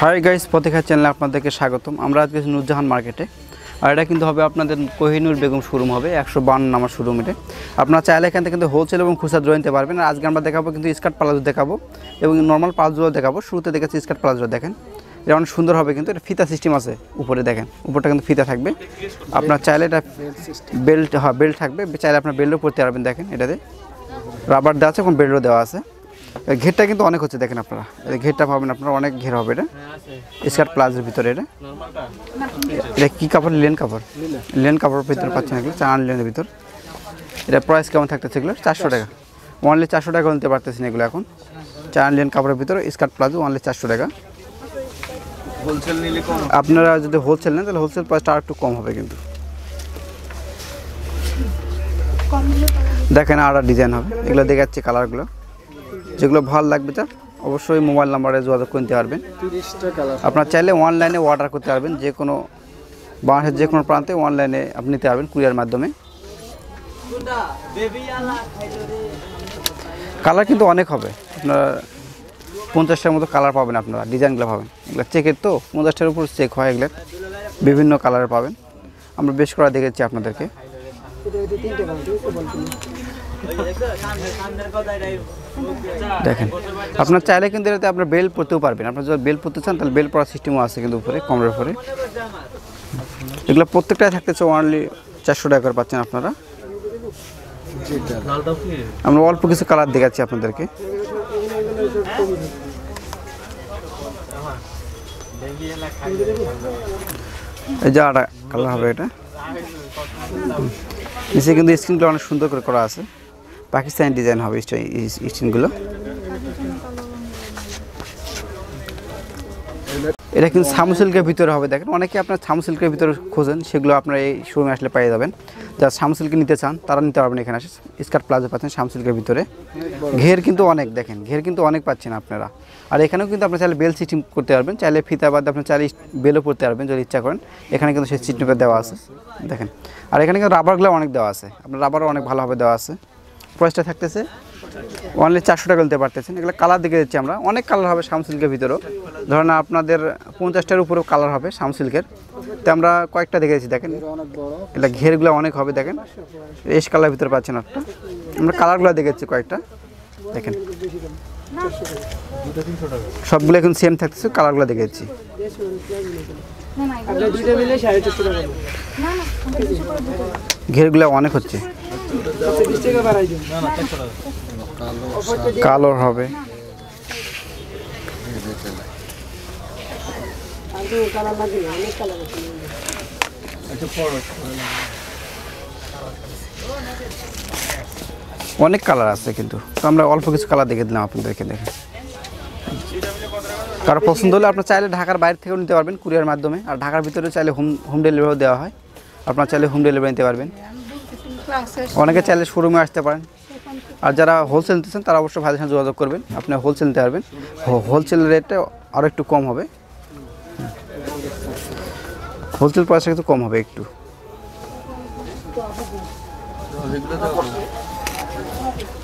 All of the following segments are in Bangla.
হাই গাইস পথিকা চ্যানেলে আপনাদেরকে স্বাগতম। আমরা আজকে নুরজাহান মার্কেটে। আর এটা কিন্তু হবে আপনাদের কোহিনুর বেগম শোরুম হবে, একশো বান্ন নাম্বার শোরুম এটা আপনারা চাইলে এখান থেকে কিন্তু হোলসেল এবং খুচরা নিতে পারবেন। আর আজকে আমরা দেখাবো কিন্তু স্কার্ট প্লাজো দেখাবো এবং নর্মাল প্লাজোও দেখাবো। শুরুতে দেখেছি স্কার্ট প্লাজো দেখেন। এটা অনেক সুন্দর হবে কিন্তু, এটা ফিতা সিস্টেম আছে উপরে দেখেন। উপরটা কিন্তু ফিতা থাকবে। আপনার চাইলে এটা বেল্ট হ্যাঁ বেল্ট থাকবে। চাইলে আপনার বেল্টও পরতে পারবেন দেখেন এটাতে। রাবার দেওয়া আছে এবং বেল্টও দেওয়া আছে। ঘেরটা কিন্তু অনেক হচ্ছে দেখেন আপনারা। ঘেরটা পাবেন আপনারা অনেক ঘের হবে এটা। স্কার্ট প্লাজের ভিতরে এটা। এটা কী কাপড়? লেন কাপড়। লেন কাপড়ের ভিতরে পাচ্ছেন এগুলো চার লেনের ভিতর। এটা প্রাইস কেমন থাকতেছে এগুলো? চারশো টাকা। অনলি চারশো টাকা নিতে পারতেছেন এগুলো এখন। চার লেন কাপড়ের ভিতরে স্কার্ট প্লাজো অনলি চারশো টাকা। হোলসেল নিলে কম আপনারা যদি হোলসেল নেন তাহলে হোলসেল প্রাইসটা আর একটু কম হবে কিন্তু। দেখেন আর ডিজাইন হবে। এগুলো দেখাচ্ছি কালারগুলো যেগুলো ভালো লাগবে তার অবশ্যই মোবাইল নাম্বারে যোগাযোগ করতে পারবেন। আপনার চাইলে অনলাইনে অর্ডার করতে পারবেন, যে কোনো বাংলাদেশের যে কোনো প্রান্তে অনলাইনে আপনি নিতে পারবেন কুরিয়ার মাধ্যমে। কালার কিন্তু অনেক হবে। আপনার পঞ্চাশটার মতো কালার পাবেন আপনারা, ডিজাইনগুলো পাবেন। এগুলো চেকের তো, পঞ্চাশটার উপর চেক হয় এগুলো। বিভিন্ন কালারের পাবেন। আমরা বেশ করা দেখেছি আপনাদেরকে। দেখেন, আপনার চাইলে কিন্তু এটাতে আপনার বেল পরতেও পারবেন। আপনার যদি বেল পরতে চান, তাহলে বেল পরার সিস্টেমও আছে কিন্তু উপরে কমরের উপরে এগুলো প্রত্যেকটাই থাকতেছে অনলি চারশো টাকা করে পাচ্ছেন আপনারা। আমরা অল্প কিছু কালার দেখাচ্ছি আপনাদেরকে। এই যে আটা কালার হবে এটা। নিচে কিন্তু স্ক্রিনগুলো অনেক সুন্দর করে করা আছে। পাকিস্তানি ডিজাইন হবে স্ক্রিনগুলো এটা কিন্তু সামু সিল্কের ভিতরে হবে, দেখেন। অনেকে আপনার সামু সিল্কের ভিতরে খোঁজেন, সেগুলো আপনার এই শোরুমে আসলে পেয়ে যাবেন। যারা সামু সিল্কে নিতে চান, তারা নিতে পারবেন এখানে আসে। স্কার্ট প্লাজো পাচ্ছেন সামু সিল্কের ভিতরে। ঘের কিন্তু অনেক, দেখেন। ঘের কিন্তু অনেক পাচ্ছেন আপনারা। আর এখানেও কিন্তু আপনার চাইলে বেল সিস্টেম করতে পারবেন। চাইলে ফিতা বাদ আপনি চাইলে বেলও করতে পারবেন, যদি ইচ্ছা করেন। এখানে কিন্তু সেই সিস্টেমটা দেওয়া আছে, দেখেন। আর এখানে কিন্তু রাবারগুলো অনেক দেওয়া আছে। আপনার রাবারও অনেক ভালোভাবে দেওয়া আছে। প্রাইসটা থাকতেছে। অনলি চারশো টাকা নিতে পারতেছেন। এগুলো কালার দেখে দিচ্ছি আমরা। অনেক কালার হবে শামসিল্কের ভিতরেও। ধরেন আপনাদের পঞ্চাশটার উপরেও কালার হবে শামসিল্কের তো আমরা কয়েকটা দেখেছি দেখেন। অনেক এটা ঘেরগুলো অনেক হবে দেখেন। এস কালার ভিতরে পাচ্ছেন একটা আমরা কালারগুলো দেখেছি কয়েকটা। দেখেন। সবগুলো এখন সেম থাকতেছে কালারগুলো চারশো টাকা। ঘেরগুলো অনেক হচ্ছে। কালোর হবে। অনেক কালার আছে কিন্তু। আমরা অল্প কিছু কালার দেখে দিলাম আপনাদেরকে দেখে কারও পছন্দ হলে আপনার চাইলে ঢাকার বাইরে থেকেও নিতে পারবেন কুরিয়ার মাধ্যমে। আর ঢাকার ভিতরে চাইলে হোম হোম ডেলিভারিও দেওয়া হয়। আপনার চাইলে হোম ডেলিভারি নিতে পারবেন। অনেকে চাইলে শোরুমে আসতে পারেন। আর যারা হোলসেল নিতেছেন তারা অবশ্যই ভাইদের সাথে যোগাযোগ করবেন। আপনি হোলসেল নিতে পারবেন। হোলসেল রেটটা আরও একটু কম হবে। হোলসেল প্রাইসটা একটু কম হবে একটু।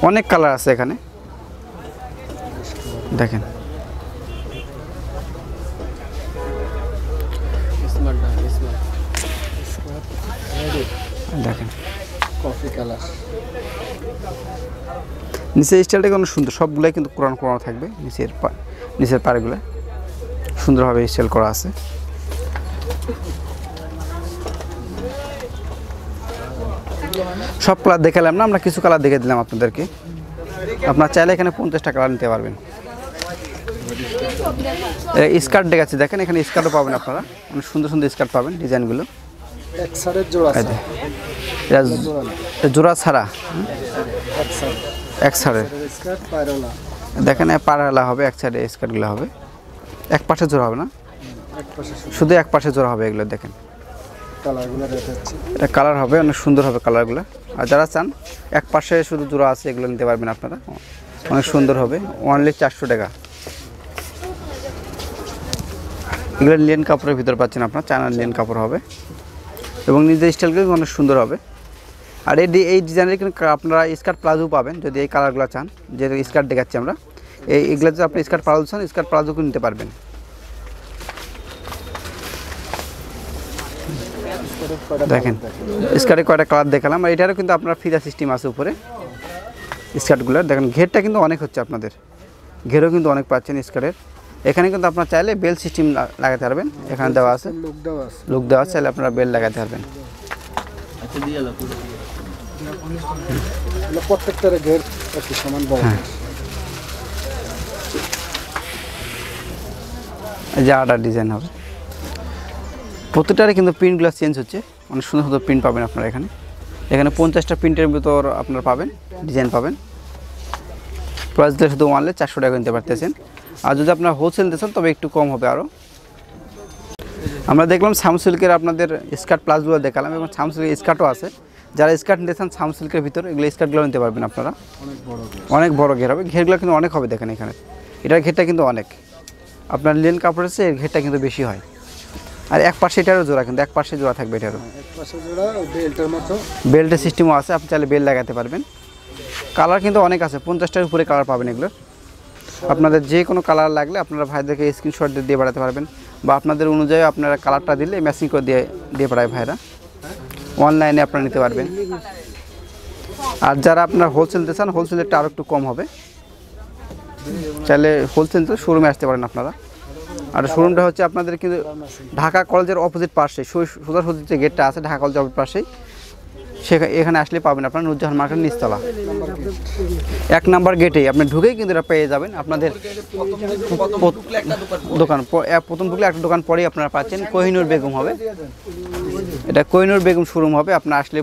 অনেক কালার আছে এখানে। দেখেন। দেখেন। কালার নিচের স্টাইলটা অনেক সুন্দর সবগুলাই কিন্তু কোরআন কোরআন থাকবে নিচের নিচের পাড়গুলো। সুন্দরভাবে স্টাইল করা আছে। সব কালার দেখালাম না আমরা কিছু কালার দেখে দিলাম আপনাদেরকে। আপনার চাইলে এখানে পঞ্চাশটা কালার নিতে পারবেন। স্কার্ট দেখাচ্ছি দেখেন এখানে স্কার্টও পাবেন আপনারা। অনেক সুন্দর সুন্দর স্কার্ট পাবেন ডিজাইনগুলো এক সারের জোড়া জোড়া ছাড়া। এক সারের দেখেন পাড়ালা হবে, এক সাইডে স্কার্টগুলো হবে। এক পাশে জোড়া হবে না? শুধু এক পাশে জোড়া হবে এগুলো, দেখেন। এটা কালার হবে, অনেক সুন্দর হবে কালারগুলো। আর যারা চান, এক পাশে শুধু জোড়া আছে, এগুলো নিতে পারবেন আপনারা। অনেক সুন্দর হবে অনলি চারশো টাকা। এগুলো লেন কাপড়ের ভিতর পাচ্ছেন আপনার, চায়নার লেন কাপড় হবে। এবং নিজের স্টাইলগুলো অনেক সুন্দর হবে। আর এই এই ডিজাইনের কিন্তু আপনারা স্কার্ট প্লাজো পাবেন যদি এই কালারগুলো চান যে স্কার্ট দেখাচ্ছি আমরা। এই এগুলো যদি আপনি স্কার্ট প্লাজো চান স্কার্ট প্লাজো নিতে পারবেন। দেখেন স্কার্টে কয়টা কালার দেখালাম আর এটারও কিন্তু আপনার ফিদা সিস্টেম আছে উপরে। স্কার্টগুলো দেখেন ঘেরটা কিন্তু অনেক হচ্ছে আপনাদের। ঘেরও কিন্তু অনেক পাচ্ছেন স্কার্টের। এখানে কিন্তু আপনার চাইলে বেল সিস্টেম লাগাতে পারবেন এখানে দেওয়া আছে। লুক দেওয়া আছে। দেওয়া আছে চাইলে আপনারা বেল লাগাতে পারবেন। প্রত্যেকটার ঘের একই সমান বড়। হ্যাঁ। যে ডিজাইন হবে। প্রতিটারে কিন্তু প্রিন্টগুলো চেঞ্জ হচ্ছে। অনেক সুন্দর সুন্দর প্রিন্ট পাবেন আপনারা এখানে। এখানে পঞ্চাশটা প্রিন্টের ভিতর আপনারা পাবেন ডিজাইন পাবেন। প্রাইস দিয়ে শুধু মানলে চারশো টাকা নিতে পারতেছেন। আর যদি আপনারা হোলসেল দিতেছেন তবে একটু কম হবে আরও আমরা দেখলাম সামসিল্কের আপনাদের স্কার্ট প্লাসগুলো দেখালাম এবং সামসিল্কের স্কার্টও আছে। যারা স্কার্ট নিতেছেন সামসিল্কের ভিতর এগুলো স্কার্টগুলো নিতে পারবেন আপনারা। অনেক বড় ঘের অনেক বড় ঘের হবে। ঘেরগুলো কিন্তু অনেক হবে দেখেন এখানে। এটার ঘেরটা কিন্তু অনেক। আপনার লেন কাপড়ের চেয়ে এর ঘেরটা কিন্তু বেশি হয়। আর এক পাশে এটারও জোড়া কিন্তু এক পাশে জোড়া থাকবে এটারও। এক পাশে জোড়া ওই বেল্টের সিস্টেমও আছে আপনি চাইলে বেল্ট লাগাতে পারবেন। কালার কিন্তু অনেক আছে পঞ্চাশটার উপরে কালার পাবেন এগুলোর আপনাদের যে কোনো কালার লাগলে আপনারা ভাইদেরকে স্ক্রিনশট দিয়ে পাঠাতে পারবেন। বা আপনাদের অনুযায়ী আপনারা কালারটা দিলে ম্যাচিং করে দিয়ে দিয়ে পাঠায় ভাইরা। অনলাইনে আপনারা নিতে পারবেন। আর যারা আপনার হোলসেল দিতে হোলসেলেরটা আরও একটু কম হবে। চাইলে হোলসেল শোরুমে আসতে পারেন আপনারা। আর শোরুমটা হচ্ছে আপনাদের কিন্তু ঢাকা কলেজের অপোজিট পাশে সোজাসুজি যে গেটটা আছে, ঢাকা কলেজের অপোজিট পাশেই। সেখানে এখানে আসলে পাবেন আপনার নুরজাহান মার্কেট নিচতলা। এক নাম্বার গেটেই আপনি ঢুকেই কিন্তু এটা পেয়ে যাবেন। আপনাদের দোকান, প্রথম ঢুকলে একটা দোকান পরেই আপনারা পাচ্ছেন। কোহিনুর বেগম হবে। এটা কোহিনুর বেগম শোরুম হবে। আপনার আসলে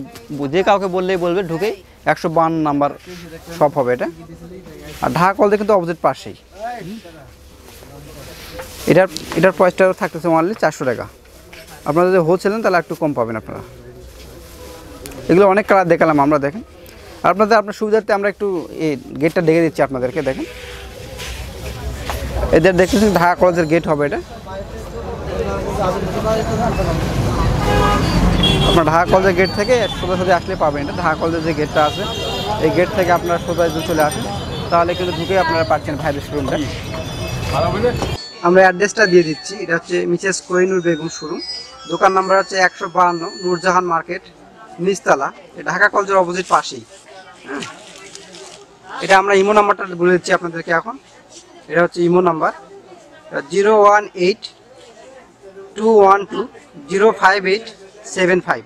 যে কাউকে বললেই বলবে, ঢুকেই একশো বান্ন নাম্বার শপ হবে এটা। আর ঢাকা কলেজে কিন্তু অপোজিট পাশেই। এটার এটার প্রাইসটা থাকতেছে অনলি চারশো টাকা। আপনারা যদি হোলসেল নেন, তাহলে একটু কম পাবেন আপনারা। এগুলো অনেক কালার দেখালাম আমরা, দেখেন। আপনাদের, আপনার সুবিধার্থে আমরা একটু এই গেটটা ডেকে দিচ্ছি আপনাদেরকে, দেখেন। এদের দেখতেছেন ঢাকা কলেজের গেট হবে এটা। আপনার ঢাকা কলেজের গেট থেকে সোজা সোজা আসলে পাবেন এটা। ঢাকা কলেজের যে গেটটা আছে, এই গেট থেকে আপনারা সোজা যদি চলে আসেন, তাহলে কিন্তু ঢুকে আপনারা পাচ্ছেন ভাইদের শোরুমটা আমরা অ্যাড্রেসটা দিয়ে দিচ্ছি। এটা হচ্ছে মিসেস কোহিনুর বেগম শোরুম। দোকান নাম্বার হচ্ছে একশো বাহান্ন নূরজাহান মার্কেট, নিচতলা। ঢাকা কলেজের অপোজিট পাশেই। হ্যাঁ। এটা আমরা ইমো নাম্বারটা বলে দিচ্ছি আপনাদেরকে এখন। এটা হচ্ছে imo number. Zero one eight two one two zero five eight seven five